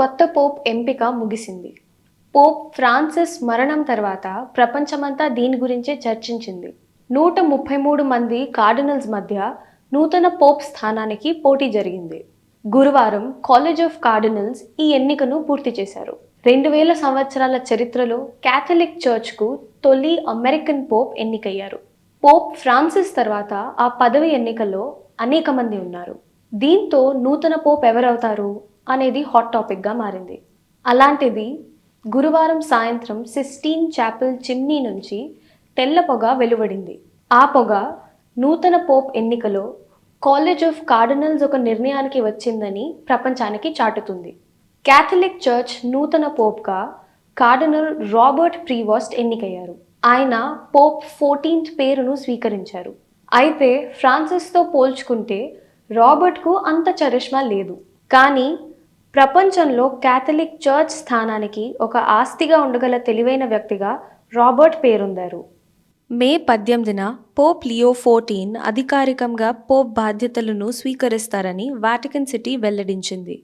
కొత్త పోప్ ఎంపిక ముగిసింది. పోప్ ఫ్రాన్సిస్ మరణం తర్వాత ప్రపంచమంతా దీని గురించే చర్చించింది. నూట ముప్పై మూడు మంది కార్డినల్స్ మధ్య నూతన పోప్ స్థానానికి పోటీ జరిగింది. గురువారం కాలేజ్ ఆఫ్ కార్డినల్స్ ఈ ఎన్నికను పూర్తి చేశారు. రెండు వేల సంవత్సరాల చరిత్రలో క్యాథలిక్ చర్చ్కు తొలి అమెరికన్ పోప్ ఎన్నికయ్యారు. పోప్ ఫ్రాన్సిస్ తర్వాత ఆ పదవి ఎన్నికల్లో అనేక మంది ఉన్నారు. దీంతో నూతన పోప్ ఎవరవుతారు? అనేది హాట్ టాపిక్గా మారింది. అలాంటిది గురువారం సాయంత్రం సిస్టీన్ చాపెల్ చిమ్నీ నుంచి తెల్ల పొగ వెలువడింది. ఆ పొగ నూతన పోప్ ఎన్నికలో కాలేజ్ ఆఫ్ కార్డినల్స్ ఒక నిర్ణయానికి వచ్చిందని ప్రపంచానికి చాటుతుంది. క్యాథలిక్ చర్చ్ నూతన పోప్గా కార్డినల్ రాబర్ట్ ప్రీవాస్ట్ ఎన్నికయ్యారు. ఆయన పోప్ ఫోర్టీన్త్ పేరును స్వీకరించారు. అయితే ఫ్రాన్సిస్తో పోల్చుకుంటే రాబర్ట్కు అంత చరిష్మా లేదు. కానీ ప్రపంచంలో క్యాథలిక్ చర్చ్ స్థానానికి ఒక ఆస్తిగా ఉండగల తెలివైన వ్యక్తిగా రాబర్ట్ పేరొందారు. మే పద్దెనిమిదిన పోప్ లియో ఫోర్టీన్ అధికారికంగా పోప్ బాధ్యతలను స్వీకరిస్తారని వాటికన్ సిటీ వెల్లడించింది.